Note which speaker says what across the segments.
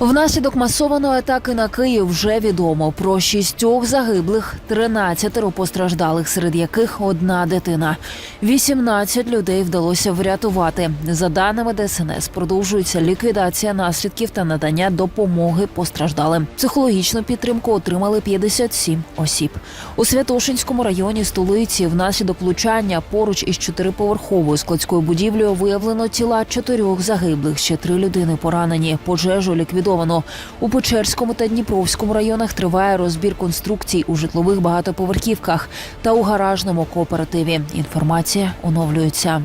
Speaker 1: Внаслідок масованої атаки на Київ вже відомо про шістьох загиблих, 13 постраждалих, серед яких одна дитина. 18 людей вдалося врятувати. За даними ДСНС, продовжується ліквідація наслідків та надання допомоги постраждалим. Психологічну підтримку отримали 57 осіб. У Святошинському районі столиці внаслідок влучання поруч із чотириповерховою складською будівлею виявлено тіла чотирьох загиблих. Ще три людини поранені. Пожежу ліквідовано. У Печерському та Дніпровському районах триває розбір конструкцій у житлових багатоповерхівках та у гаражному кооперативі. Інформація оновлюється.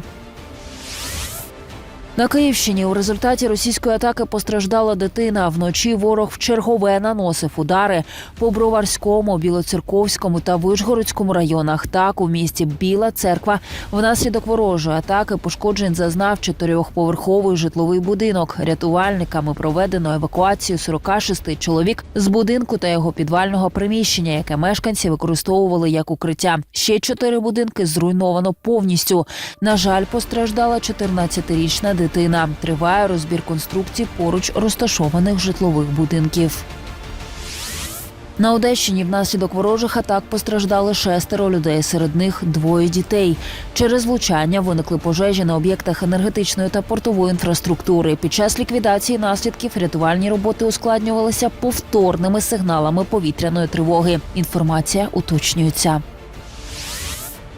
Speaker 1: На Київщині у результаті російської атаки постраждала дитина. Вночі ворог в чергове наносив удари по Броварському, Білоцерковському та Вишгородському районах. Так у місті Біла Церква внаслідок ворожої атаки пошкоджень зазнав чотирьохповерховий житловий будинок. Рятувальниками проведено евакуацію 46 чоловік з будинку та його підвального приміщення, яке мешканці використовували як укриття. Ще чотири будинки зруйновано повністю. На жаль, постраждала 14-річна дитина. Триває розбір конструкцій поруч розташованих житлових будинків. На Одещині внаслідок ворожих атак постраждали шестеро людей. Серед них двоє дітей. Через влучання виникли пожежі на об'єктах енергетичної та портової інфраструктури. Під час ліквідації наслідків рятувальні роботи ускладнювалися повторними сигналами повітряної тривоги. Інформація уточнюється.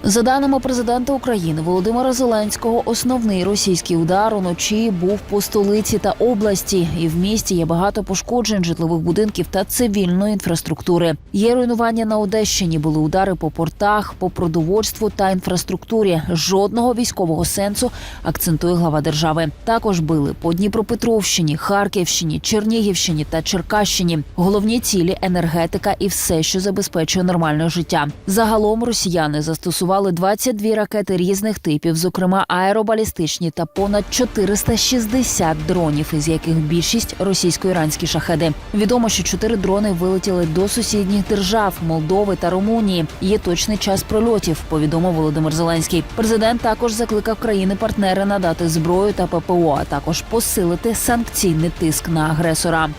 Speaker 1: За даними президента України Володимира Зеленського, основний російський удар уночі був по столиці та області, і в місті є багато пошкоджень житлових будинків та цивільної інфраструктури. Є руйнування на Одещині, були удари по портах, по продовольству та інфраструктурі. Жодного військового сенсу акцентує глава держави. Також били по Дніпропетровщині, Харківщині, Чернігівщині та Черкащині. Головні цілі енергетика і все, що забезпечує нормальне життя. Загалом росіяни застосували 22 ракети різних типів, зокрема аеробалістичні та понад 460 дронів, із яких більшість російсько-іранські шахеди. Відомо, що чотири дрони вилетіли до сусідніх держав Молдови та Румунії. Є точний час прольотів. Повідомив Володимир Зеленський. Президент також закликав країни-партнери надати зброю та ППО, а також посилити санкційний тиск на агресора.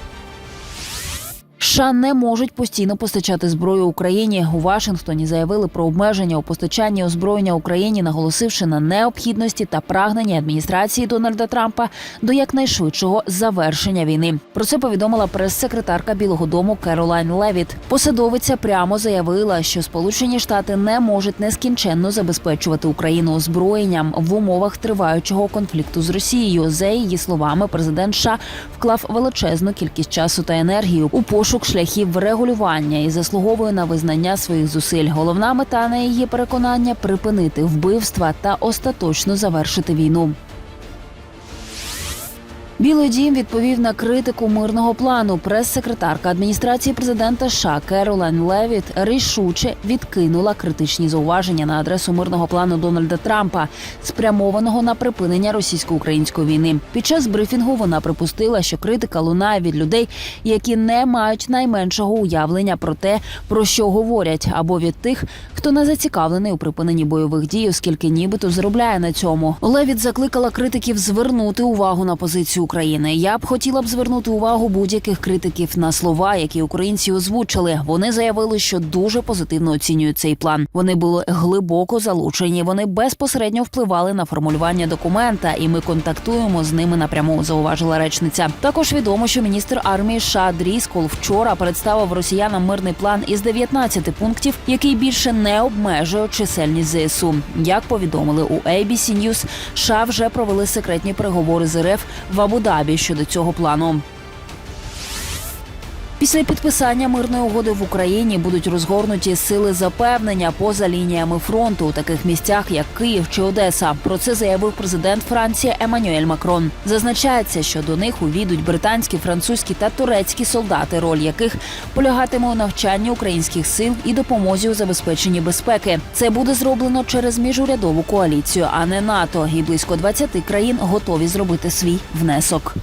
Speaker 1: США не можуть постійно постачати зброю Україні. У Вашингтоні заявили про обмеження у постачанні озброєння Україні, наголосивши на необхідності та прагненні адміністрації Дональда Трампа до якнайшвидшого завершення війни. Про це повідомила прес-секретарка Білого Дому Керолайн Левіт. Посадовиця прямо заявила, що Сполучені Штати не можуть нескінченно забезпечувати Україну озброєнням в умовах триваючого конфлікту з Росією. За її словами, президент США вклав величезну кількість часу та енергію у пошук шляхів врегулювання і заслуговує на визнання своїх зусиль. Головна мета на її переконання припинити вбивства та остаточно завершити війну. Білий дім відповів на критику мирного плану. Прес-секретарка адміністрації президента США Керолайн Левіт рішуче відкинула критичні зауваження на адресу мирного плану Дональда Трампа, спрямованого на припинення російсько-української війни. Під час брифінгу вона припустила, що критика лунає від людей, які не мають найменшого уявлення про те, про що говорять, або від тих, хто не зацікавлений у припиненні бойових дій, оскільки нібито заробляє на цьому. Левіт закликала критиків звернути увагу на позицію України. Я б хотіла б звернути увагу будь-яких критиків на слова, які українці озвучили. Вони заявили, що дуже позитивно оцінюють цей план. Вони були глибоко залучені. Вони безпосередньо впливали на формулювання документа, і ми контактуємо з ними напряму. Зауважила речниця. Також відомо, що міністр армії США Дріскол вчора представив росіянам мирний план із 19 пунктів, який більше не обмежує чисельність ЗСУ. Як повідомили у ABC News, США вже провели секретні переговори з РФ в Абу-Дабі щодо цього плану. Після підписання мирної угоди в Україні будуть розгорнуті сили запевнення поза лініями фронту у таких місцях, як Київ чи Одеса. Про це заявив президент Франції Еммануель Макрон. Зазначається, що до них увійдуть британські, французькі та турецькі солдати, роль яких полягатиме у навчанні українських сил і допомозі у забезпеченні безпеки. Це буде зроблено через міжурядову коаліцію, а не НАТО. І близько 20 країн готові зробити свій внесок.